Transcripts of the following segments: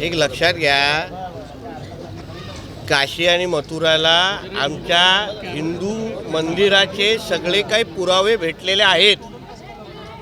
एक लक्षात घ्या. काशी आणि मथुराला आमच्या हिंदू मंदिराचे सगळे काही पुरावे भेटलेले आहेत.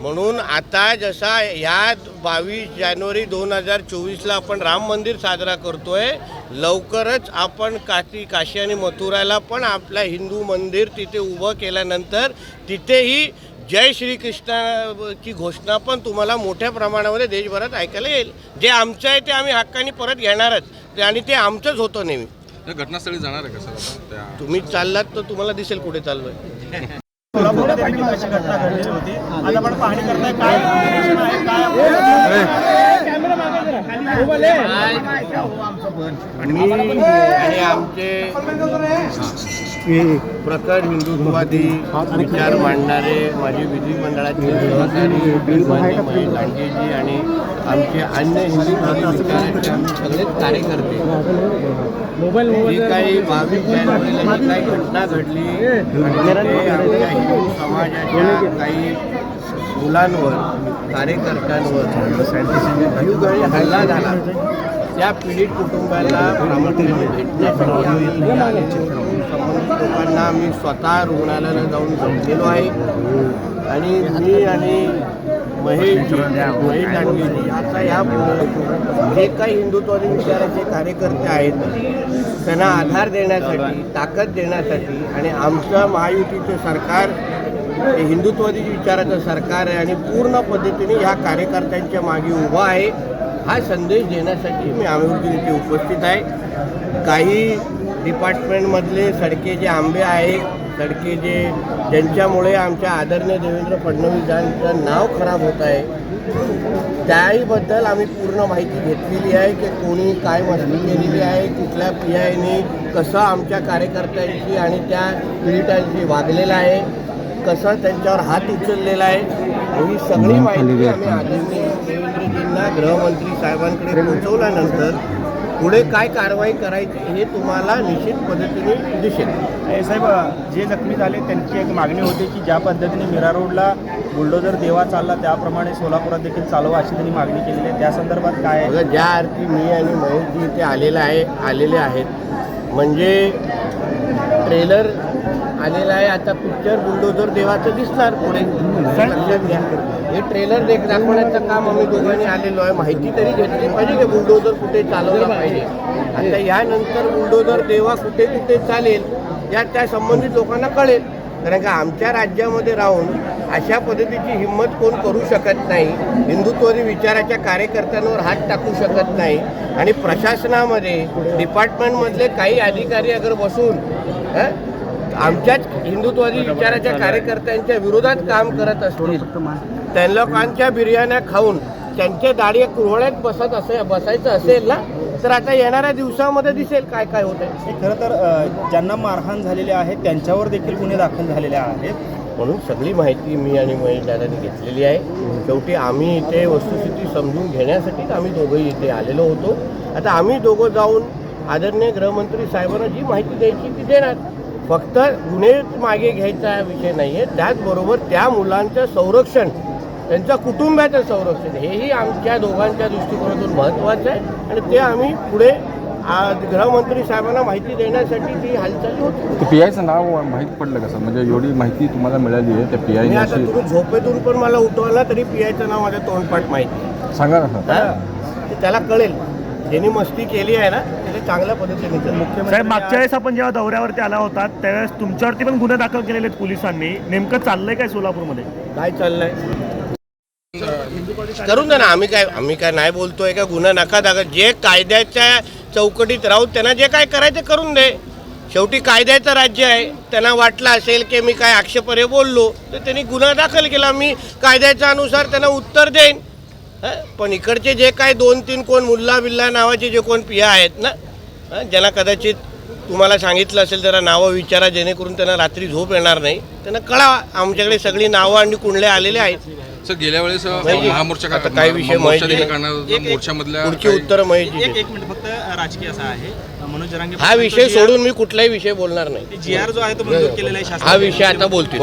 म्हणून आता जसा ह्या बावीस जानेवारी दोन हजार चोवीसला आपण राम मंदिर साजरा करतोय लवकरच आपण काशी काशी आणि मथुराला पण आपला हिंदू मंदिर तिथे उभं केल्यानंतर तिथेही जय श्रीकृष्णाची घोषणा पण तुम्हाला मोठ्या प्रमाणामध्ये देशभरात ऐकायला येईल. जे आमचं आहे ते आम्ही हक्काने परत घेणारच. ते- आणि ते आमचंच होतं नेहमी. घटनास्थळी जाणार आहे का सर आता? त्या तुम्ही चाललात तर तुम्हाला दिसेल कुठे चाललोय. कोल्हापूरमध्ये देखील अशी घटना घडलेली होती. आता आपण पाहणी करताय काय information आहे, काय आणि आमचे प्रखर हिंदुत्ववादी विचार मांडणारे माझे विधिमंडळाचे सहकारी महेश लांडेजी आणि आमचे अन्य विचाराचे आम्ही सगळेच कार्यकर्ते. जी काही बावीस जानेवारीला जी काही घटना घडली ते आमच्या हिंदू समाजाच्या काही मुलांवर कार्यकर्त्यांवर हल्ला झाला. त्या पीडित कुटुंबाला प्रामुख्याने भेटण्यासाठी संबंधित लोकांना मी स्वतः रुग्णालयाला जाऊन जमलेलो आहे. आणि मी आणि महेश महेश आणि आता या जे काही हिंदुत्वादी विचाराचे कार्यकर्ते आहेत त्यांना आधार देण्यासाठी ताकद देण्यासाठी आणि आमचं महायुतीचं सरकार हे हिंदुत्वादी विचाराचं सरकार आहे आणि पूर्ण पद्धतीने ह्या कार्यकर्त्यांच्या मागे उभं आहे. हा संदेश देण्यासाठी मी अमेरिकेत इथे उपस्थित आहे. काही डिपार्टमेंटमधले सडके जे आंबे आहेत सडके जे ज्यांच्यामुळे आमच्या आदरणीय देवेंद्र फडणवीस यांचं नाव खराब होत आहे त्याहीबद्दल आम्ही पूर्ण माहिती घेतलेली आहे की कोणी काय मस्ती केलेली आहे कुठल्या पी आयने कसं आमच्या कार्यकर्त्यांची आणि त्या पीडितांची वागलेलं आहे कसं त्यांच्यावर हात उचललेला आहे ही सगळी माहिती आम्ही आदरणीय देवेंद्रजींना गृहमंत्री साहेबांकडे पोहोचवल्यानंतर पुढे काय कारवाई करायची हे तुम्हाला निश्चित पद्धतीने दिसेल. हे साहेब जे जखमी झाले त्यांची एक मागणी होती की ज्या पद्धतीने मीरा रोडला बुलडोजर देवा चालला त्याप्रमाणे सोलापुरात देखील चालवा अशी त्यांनी मागणी केलेली आहे. त्या संदर्भात काय ज्या अर्थी मी आणि महेशजी इथे आलेला आहे आलेले आहेत म्हणजे ट्रेलर आलेला आहे. आता पिक्चर बुलडोजर देवाचं दिसणार पुढे. लक्षात घ्या. हे ट्रेलर देख दाखवण्याचं काम आम्ही दोघांनी आलेलो आहे. माहिती तरी घेतली पाहिजे की बुलडोजर कुठे चालवला पाहिजे. आता यानंतर बुलडोजर देवा कुठे कुठे चालेल या त्या संबंधित लोकांना कळेल. कारण का आमच्या राज्यामध्ये राहून अशा पद्धतीची हिंमत कोण करू शकत नाही हिंदुत्ववादी विचाराच्या कार्यकर्त्यांवर हात टाकू शकत नाही आणि प्रशासनामध्ये डिपार्टमेंटमधले काही अधिकारी अगर बसून आमच्याच हिंदुत्ववादी विचाराच्या कार्यकर्त्यांच्या विरोधात काम करत असतील त्या लोकांच्या बिर्याण्या खाऊन त्यांच्या दाढी कुरवळ्यात बसत असे बसायचं असेल ना? तर आता येणाऱ्या दिवसामध्ये दिसेल काय काय होत आहे हे खरं तर ज्यांना मारहाण झालेली आहे त्यांच्यावर देखील गुन्हे दाखल झालेले आहेत. म्हणून सगळी माहिती मी आणि महेश दादांनी घेतलेली आहे. शेवटी आम्ही इथे वस्तुस्थिती समजून घेण्यासाठीच आम्ही दोघंही इथे आलेलो होतो. आता आम्ही दोघं जाऊन आदरणीय गृहमंत्री साहेबांना जी माहिती द्यायची ती देणार. फक्त गुन्हे मागे घ्यायचा विषय नाही आहे त्याचबरोबर त्या मुलांचं संरक्षण त्यांच्या कुटुंबाचं संरक्षण. हेही आमच्या दोघांच्या दृष्टिकोनातून महत्त्वाचं आहे आणि ते आम्ही पुढे गृहमंत्री साहेबांना माहिती देण्यासाठी ती हालचाल होती. पी आयचं नाव माहीत पडलं का सर? म्हणजे एवढी माहिती तुम्हाला मिळाली आहे त्या पी मी आयने आता तुम्ही झोपेतून पण मला उठवला तरी पियाचं नाव माझ्या तोंडपाठ माहिती आहे. सांगा ना हा? त्याला कळेल. ज्यांनी मस्ती केली आहे ना त्याला चांगल्या पद्धतीने. साहेब मागच्या वेळेस आपण जेव्हा दौऱ्यावरती आला होता त्यावेळेस तुमच्यावरती पण गुन्हे दाखल केलेले आहेत पोलिसांनी. नेमकं चाललंय काय सोलापूरमध्ये? काय चाललंय? करून द्या ना. आम्ही काय आम्ही काय नाही बोलतोय का? गुन्हा नका दाखल जे कायद्याच्या चौकटीत राहून त्यांना जे काय करायचं करून दे. शेवटी कायद्याचं राज्य आहे. त्यांना वाटलं असेल की मी काय आक्षेपरे बोललो तर त्यांनी गुन्हा दाखल केला. मी कायद्याच्या अनुसार त्यांना उत्तर देईन. पण इकडचे जे काय दोन तीन कोण मुल्ला बिल्ला नावाचे जे कोण पिया आहेत ना ज्यांना कदाचित तुम्हाला सांगितलं असेल जरा नावं विचारा जेणेकरून त्यांना रात्री झोप येणार नाही. त्यांना कळावा आमच्याकडे सगळी नावं आणि कुंडले आलेले आहेत. सर गेल्या वेळेस महामोर्चा आता का- काय विषय. मोर्चामधल्या पुढची काही- उत्तर माहिती एक. एक मिनिट फक्त राजकीय असा आहे. मनोज जरांगे हा विषय सोडून मी कुठलाही विषय बोलणार नाही. जी आर जो आहे तो मंजूर केलेला आहे हा विषय आता बोलतोय